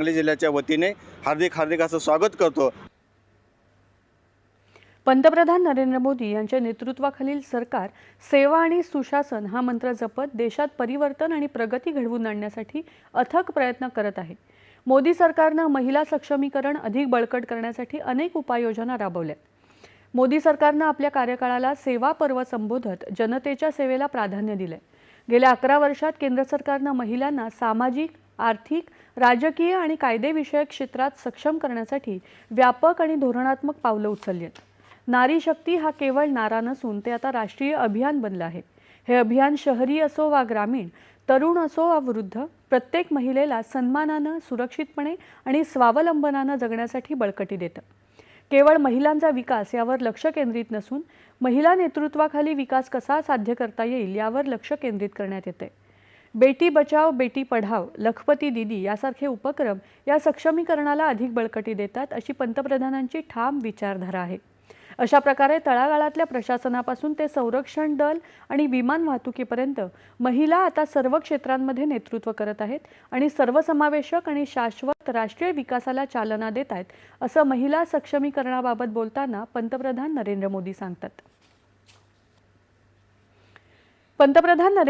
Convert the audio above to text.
सांगली जिल्ह्याच्या वतीने हार्दिक हार्दिक असं स्वागत करतो. पंतप्रधान नरेंद्र मोदी यांच्या नेतृत्वाखालील सरकार सेवा आणि सुशासन हा मंत्र जपत देशात परिवर्तन आणि प्रगती घडवून आणण्यासाठी अथक प्रयत्न करत आहे. मोदी सरकारनं महिला सक्षमीकरण अधिक बळकट करण्यासाठी अनेक उपाययोजना राबवल्या. मोदी सरकारनं आपल्या कार्यकाळाला सेवा पर्व संबोधत जनतेच्या सेवेला प्राधान्य दिलंय. गेल्या अकरा वर्षात केंद्र सरकारनं महिलांना सामाजिक आर्थिक राजकीय आणि कायदेविषयक क्षेत्रात सक्षम करण्यासाठी व्यापक आणि धोरणात्मक पावलं उचलली आहेत नारी शक्ती हा केवळ नारा नसून ते आता राष्ट्रीय अभियान बनलं आहे. हे अभियान शहरी असो वा ग्रामीण तरुण असो वा वृद्ध प्रत्येक महिलेला सन्मानानं सुरक्षितपणे आणि स्वावलंबनानं जगण्यासाठी बळकटी देतं. केवळ महिलांचा विकास यावर लक्ष केंद्रित नसून महिला नेतृत्वाखाली विकास कसा साध्य करता येईल यावर लक्ष केंद्रित करण्यात येते. बेटी बचाव बेटी पढाव लखपती दिदी यासारखे उपक्रम या सक्षमीकरणाला अधिक बळकटी देतात अशी पंतप्रधानांची ठाम विचारधारा आहे. अशा प्रकारे तळागाळातल्या प्रशासनापासून ते संरक्षण दल आणि विमान वाहतुकीपर्यंत महिला आता सर्व क्षेत्रांमध्ये नेतृत्व करत आहेत आणि सर्वसमावेशक आणि शाश्वत राष्ट्रीय विकासाला चालना देत आहेत असं महिला सक्षमीकरणाबाबत बोलताना पंतप्रधान नरेंद्र मोदी सांगतात. पंतप्रधान नरेंद्र